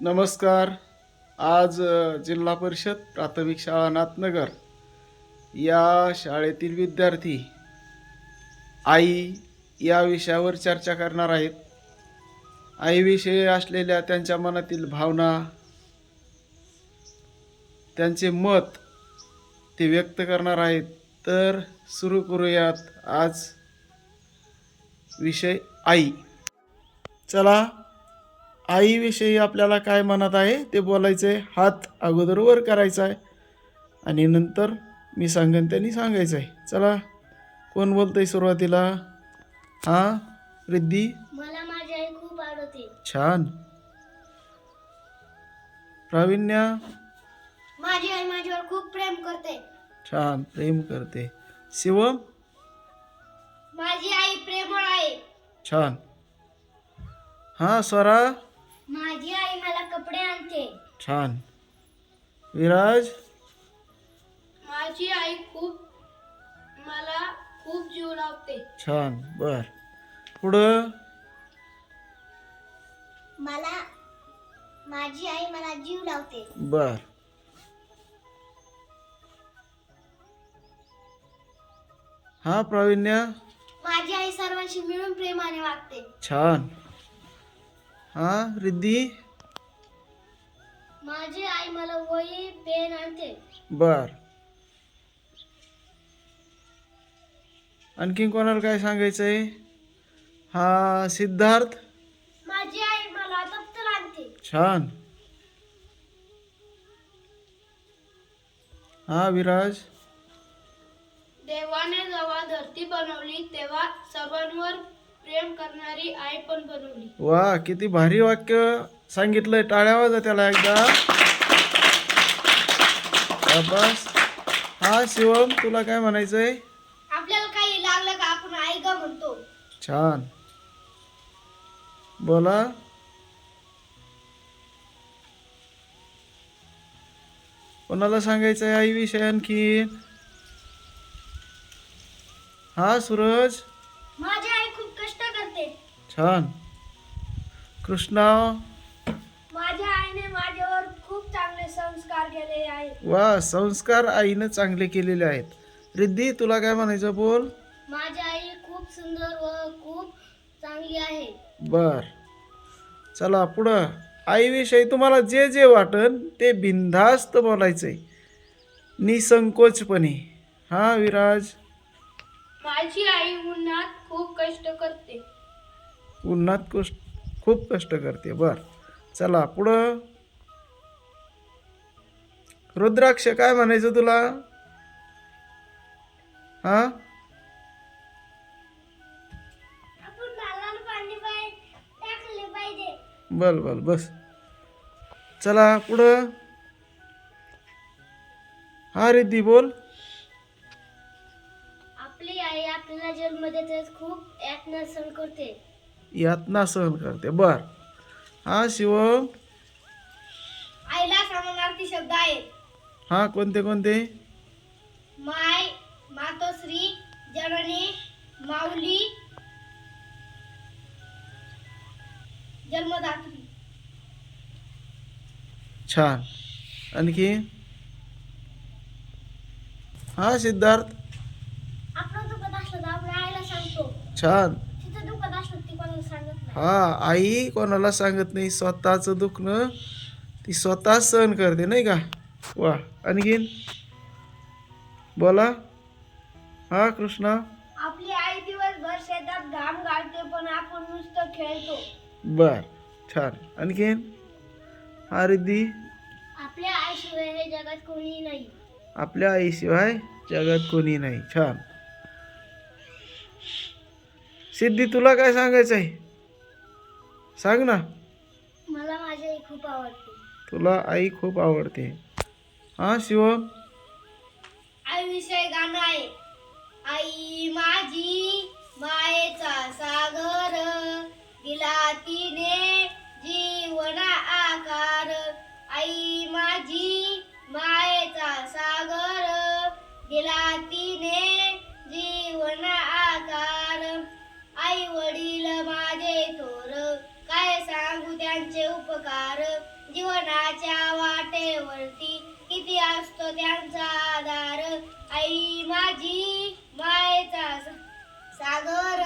नमस्कार. आज जिल्हा परिषद प्राथमिक शाळा नाथनगर या शाळेतील विद्यार्थी आई या विषयावर चर्चा करणार आहेत. आईविषयी असलेल्या त्यांच्या मनातील भावना त्यांचे मत ते व्यक्त करणार आहेत. तर सुरू करूयात आज विषय आई. चला आईविषयी आपल्याला काय मनात आहे ते बोलायचं आहे हात अगोदर वर करायचा आहे आणि नंतर मी सांगेन त्यांनी सांगायचं आहे चला कोण बोलतंय सुरुवातीला? हां रिद्धी? मला माझी आई खूप आवडते. छान. प्रावीण्या? माझी आई माझ्यावर खूप प्रेम करते. छान प्रेम करते. शिवम? माझी आई प्रेमळ आहे. छान. हां स्वरा? माझी आई मला कपडे आणते. छान. विराज? माझी आई खूप मला खूप जीव लावते. छान बर. पुढं? मला माझी आई मला जीव लावते. बर. हा प्रावीण्या? माझी आई सर्वांशी मिळून प्रेमाने वागते. छान. हा रिद्धी? माझी आई मला वही पेन आणते. बर. आणखीन कोणाला काय सांगायचं आहे हा सिद्धार्थ? माझी आई मला दप्तर आणते. छान. हा विराज? देवाने जेव्हा धरती बनवली तेव्हा सर्वांवर प्रेम करणारी आई पण बनवली. वा किती भारी वाक्य सांगितलंय. टाळ्या वाजा त्याला एकदा. शाबास. हा शिवम तुला काय म्हणायचंय? आपल्याला काही लागलं का? आपण आई ग म्हणतो. छान. बोला. कोणाला सांगायचंय आई विषय आणखीन? हा सूरज. माझी छान. कृष्णा. माझ्या आईने माझ्यावर खूप चांगले संस्कार केले आहेत. वा संस्कार आईनं चांगले केलेले आहेत. रिद्धी तुला काय म्हणायचं बोल? माझी आई खूप सुंदर व खूप चांगली आहे. बर. चला पुढं. आईविषयी तुम्हाला जे जे वाटन ते बिनधास्त बोलायचंय. निसंकोचपणे. हा विराज. माझी आई उन्हात खूप कष्ट करते. उन्हात कष्ट खूप कष्ट करते. बर. चला पुढं. रुद्राक्ष काय म्हणायचं तुला? हा? बल बल बस. चला पुढं. हा रिद्धी बोल. आपली आई आपल्याला जन्म देतेच खूप यातना सहन करते. यातना सहन करते. बर. हा शिवम. आईला समानार्थी शब्द आहेत. हा कोणते कोणते? माय मातोश्री जननी माऊली जन्मदात्री. छान. आणखी? हा सिद्धार्थ. छान तिथं दुखत असलं ती कोणाला सांगत नाही हा आई कोणाला सांगत नाही स्वतःचं दुखणं ती स्वतः सहन करते नाही का? वा आणखीन बोला. हा कृष्णा? आपली आई दिवसभर शेतात घाम गाळते पण आपण नुसतं खेळतो. बर छान. आणखीन हा रिद्धी आपल्या आईशिवाय हे जगात कोणी नाही. आपल्या आईशिवाय जगात कोणी नाही. छान. सिद्धी तुला काय सांगायचं आहे सांग ना. मला माझी आई खूप आवडते. तुला आई खूप आवडते. हा शिवम आईविषयी गाणं आहे. आई माझी मायेचा सागर दिला तिने त्यांचे उपकार. जीवनाच्या वाटेवरती किती असतो त्यांचा आधार? आई माझी मायेचा सागर.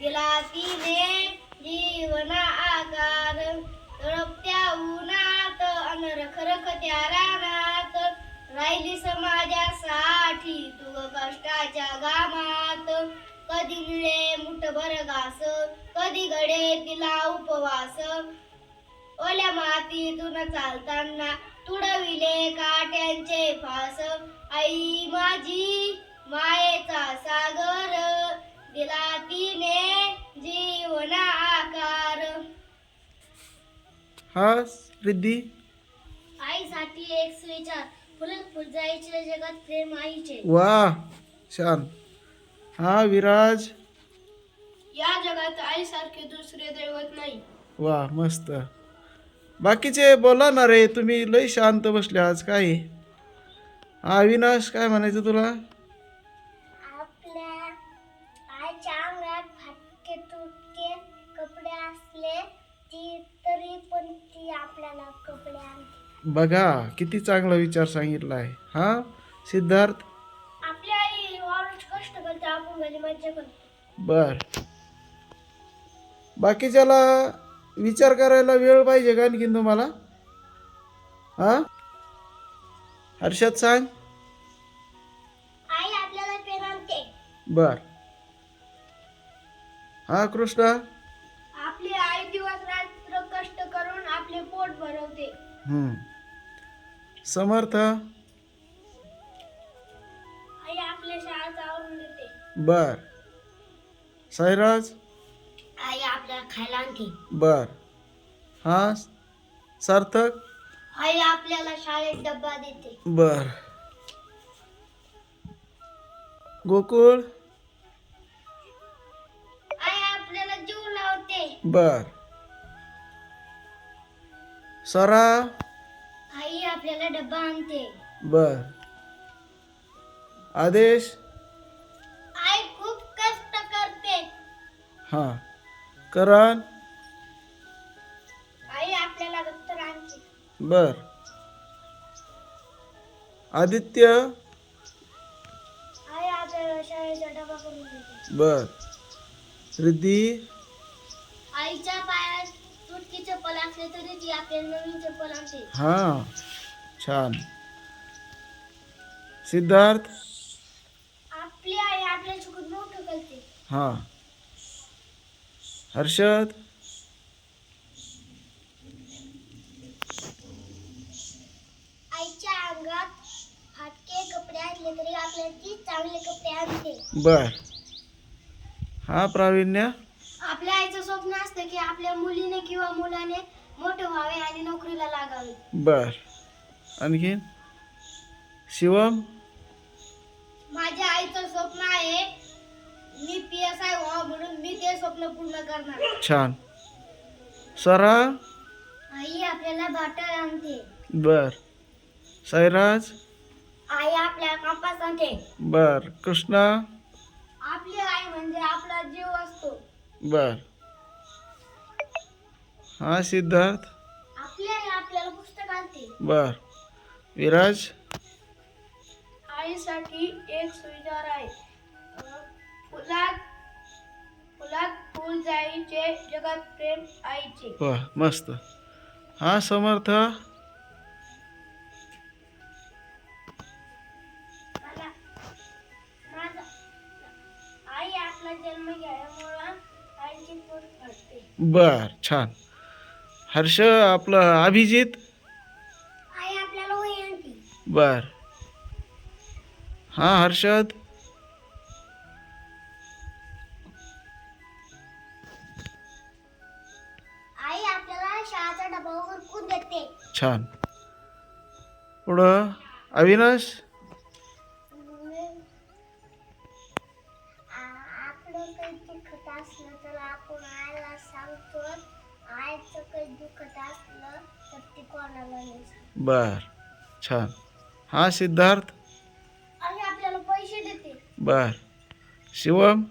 दिला तिने जीवना आकार तळपत्या उन्हात अनरखरखत्या रानात. राहिली समाजासाठी तू कष्टाच्या गामात. कधी मिळे मुठभर घास कधी घडे तिला उपवास. ओल्या मातीतून चालताना तुडविले काट्यांचे फास. आई माझी मायेचा सागर दिला तिने जीवना आकार. हा रिद्धी. आईसाठी एक स्विचार. फुलत फुलजाईचे जगात प्रेम आईचे. वा छान. हा विराज. या जगात आईसारखे दुसरे दैवत नाही. वा मस्त. बाकीचे बोला ना रे तुम्ही लई शांत बसले आज काय? हा अविनाश काय म्हणायचं तुला? आपल्या आईच्या अंगात फाटके तुटके कपडे असले ती तरी पण ती आपल्याला कपडे आणते. बघा किती चांगला विचार सांगितला आहे हा सिद्धार्थ? बर. बाकीच्याला विचार करायला वेळ पाहिजे का आणखीन तुम्हाला? हा? हर्षद सांग. बर. हा कृष्णा. आपली आई दिवस रात्र कष्ट करून आपले पोट भरवते. हम्म. समर्थ. बर. साईराज? आई आपल्याला खायला आणते. बर. हा? सार्थक? आई आपल्याला शाळेत डब्बा देते. बर. गोकुळ? आई आपल्याला जीव लावते. बर. सरा? आई आपल्याला डब्बा आणते. बर. आदेश? हां. करण. बर. आदित्य. बर. रिद्धी. आईच्या पायात तुटकी चप्पल असले तरी ती आपल्याला नवीन चप्पल आणते. हां. छान. सिद्धार्थ. आपली आई आपल्या चुकून मोठं करते हां. हर्षद. आईच्या अंगात फाटके कपडे असले तरी आपल्याला ती चांगले कपडे आणते. बर. हा प्रावीण्य. आपल्या आईचं स्वप्न असतं की आपल्या मुलीने किंवा मुलाने मोठे व्हावे आणि नोकरीला लागावे. बर. आणखीन? शिवम? माझ्या आईचं स्वप्न आहे मी पी एस आय व्हावं म्हणून मी ते स्वप्न पूर्ण करणार. छान. सरा? आई आपल्याला बाटल आणते. बर. साईराज? आई आपल्या कंपास आणते. बर. कृष्णा? आपली आई म्हणजे आपला जीव असतो. बर. हा सिद्धार्थ? आपली आई आपल्याला पुस्तक आणते. बर. विराज? आईसाठी एक सुविचार आहे. फुलात फुलात फुल जाईचे जगात प्रेम आईचे. वा मस्त. हा समर्थ. मला माझा आई आपला जन्म घ्याल्यामुळं आईची पोट भरते. बर छान. हर्ष आपलं अभिजित? आई आपल्याला बर. हा हर्षद? कोणाला नाही सांगत. बर छान. हा सिद्धार्थ? बर. शिवम?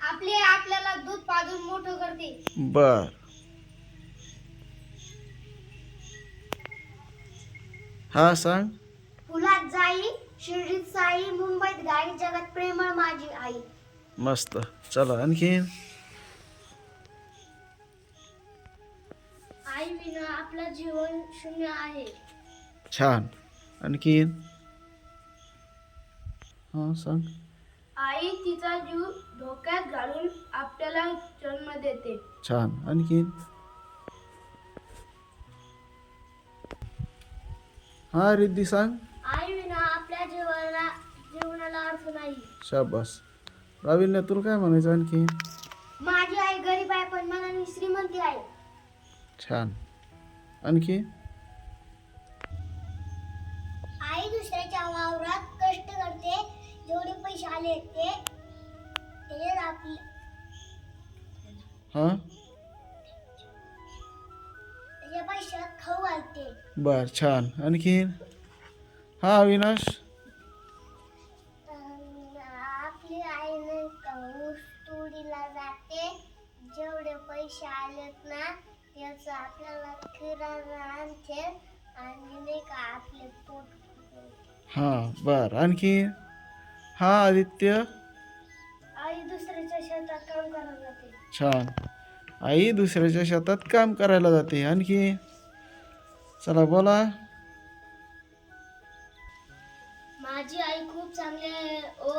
आपले आपल्याला दूध पाजून मोठं करते. बर. हा सांग. फुलात जाई शिर्डीत साई मुंबईत गाई जगात प्रेमळ माझी आई. मस्त. चला आणखीन? आई विना आपलं जीवन शून्य आहे. छान. आणखीन? हा सांग. आई तिचा जीव धोक्यात घालून आपल्याला जन्म देते. छान. आणखीन? हा रिद्धी सांग. आई विना आपल्या जीवनाला जीवनाला अर्थ नाही. शाबास. राविल्य तुला काय म्हणायचं आणखीन माझी आई गरीब आहे पण मनाने श्रीमंती आहे. छान. आणखी? आई दुसऱ्याच्या वावरात कष्ट करते जेवढे पैसे आले ते त्याच्यात आपले हा? बर छान. आणखीन? हा अविनाश? आपली आई नाही का ऊस तोडीला जाते. जेवढे पैसे आलेत ना त्याचं आपल्याला किराणा आणते. आणि नाही का आपले पोट भरते. हा बर. आणखी हा आदित्य? आई दुसऱ्याच्या शेतात काम करायला जाते. छान. आई दुसऱ्याच्या शेतात काम करायला जाते. आणखी चला बोला. माझी आई खूप चांगली आहे ओ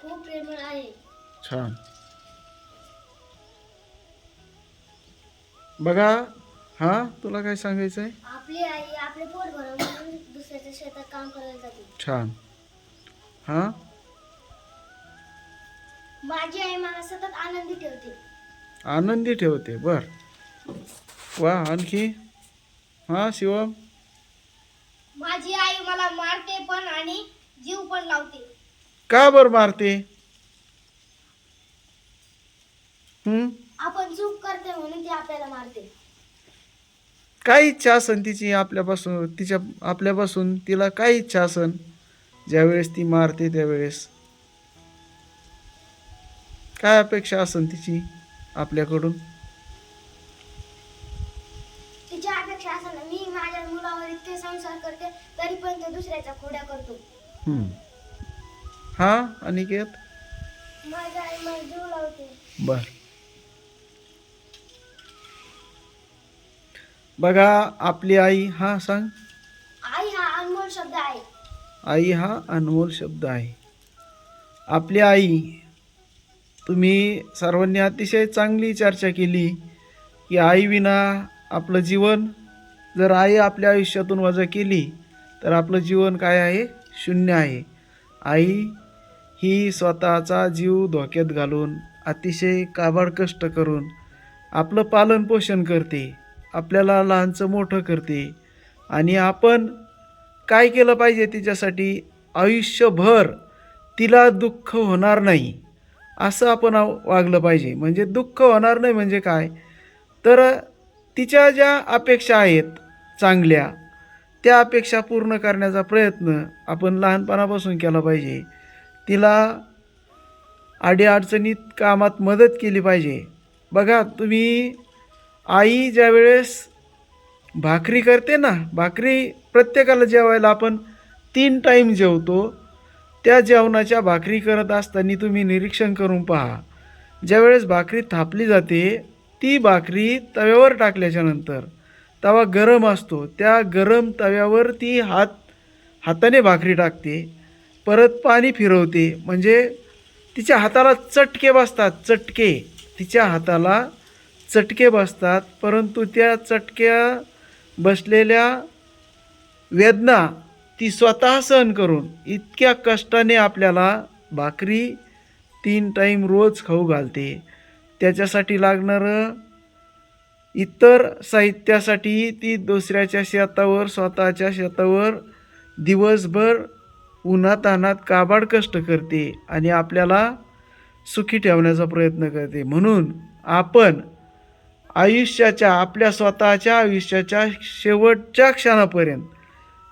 खूप प्रेमळ आहे. छान. बघा हा तुला काय सांगायचं आहे आपली आई आपले पोट भरून दुसऱ्याच्या शेतात काम करायला जाते. छान. हा? माझी आई मला सतत आनंदी ठेवते. आनंदी ठेवते बर. वा आणखी? हा शिवम माझी आई मला मारते पण आणि जीव पण लावते. का बर मारते? हम्म? आपण चूक करते म्हणून ती आपल्याला मारते. काय इच्छा असन तिची आपल्यापासून तिच्या आपल्यापासून तिला काय इच्छा असन? ज्यावेळेस ती मारते त्यावेळेस. काय अपेक्षा असन तिची आपल्याकडून तिची अपेक्षा असं मी माझ्या मुलावर इतके संसार करते तरी पण तो दुसऱ्याच्या खोड्या करतो. हम्म. हा अनिकेत? माझ्या आई मला जीव लावते. बर. बघा आपली आई हा सांग. आई हा अनमोल शब्द आहे. आई हा अनमोल शब्द आहे. आपली आई तुम्ही सर्वांनी अतिशय चांगली चर्चा केली की आई विना आपलं जीवन जर आई आपल्या आयुष्यातून वजा केली तर आपलं जीवन काय आहे? शून्य आहे. आई ही स्वतःचा जीव धोक्यात घालून अतिशय काबाड कष्ट करून आपलं पालनपोषण करते आपल्याला लहानचं मोठं करते आणि आपण काय केलं पाहिजे तिच्यासाठी? आयुष्यभर तिला दुःख होणार नाही असं आपण वागलं पाहिजे. म्हणजे दुःख होणार नाही म्हणजे काय? तर तिच्या ज्या अपेक्षा आहेत चांगल्या. त्या अपेक्षा पूर्ण करण्याचा प्रयत्न आपण लहानपणापासून केला पाहिजे. तिला अडीअडचणीत कामात मदत केली पाहिजे. बघा तुम्ही आई ज्यावेळेस भाकरी करते ना भाकरी प्रत्येकाला जेवायला आपण तीन टाईम जेवतो त्या जेवणाच्या भाकरी करत असताना तुम्ही निरीक्षण करून पहा. ज्यावेळेस भाकरी थापली जाते ती भाकरी तव्यावर टाकल्याच्या नंतर. तवा गरम असतो. त्या गरम तव्यावर ती हात हाताने भाकरी टाकते. परत पाणी फिरवते. म्हणजे तिच्या हाताला चटके बसतात चटके. तिच्या हाताला चटके बसतात. परंतु त्या चटक्या बसलेल्या वेदना ती स्वतः सहन करून इतक्या कष्टाने आपल्याला भाकरी तीन टाईम रोज खाऊ घालते. त्याच्यासाठी लागणारं इतर साहित्यासाठी ती दुसऱ्याच्या शेतावर स्वतःच्या शेतावर दिवसभर उन्हातान्हात काबाड कष्ट करते आणि आपल्याला सुखी ठेवण्याचा प्रयत्न करते. म्हणून आपण आयुष्याच्या आपल्या स्वतःच्या आयुष्याच्या शेवटच्या क्षणापर्यंत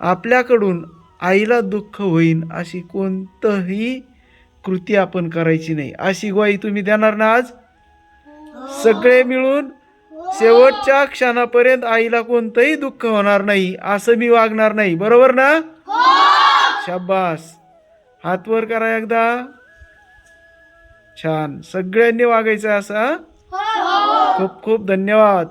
आपल्याकडून आईला दुःख होईन अशी कोणतंही कृती आपण करायची नाही. अशी ग्वाही तुम्ही देणार ना आज? सगळे मिळून शेवटच्या क्षणापर्यंत आईला कोणतंही दुःख होणार नाही असं मी वागणार नाही. बरोबर ना? शाबास हात वर करा एकदा. छान. सगळ्यांनी वागायचं असं हं? खूप खूप धन्यवाद.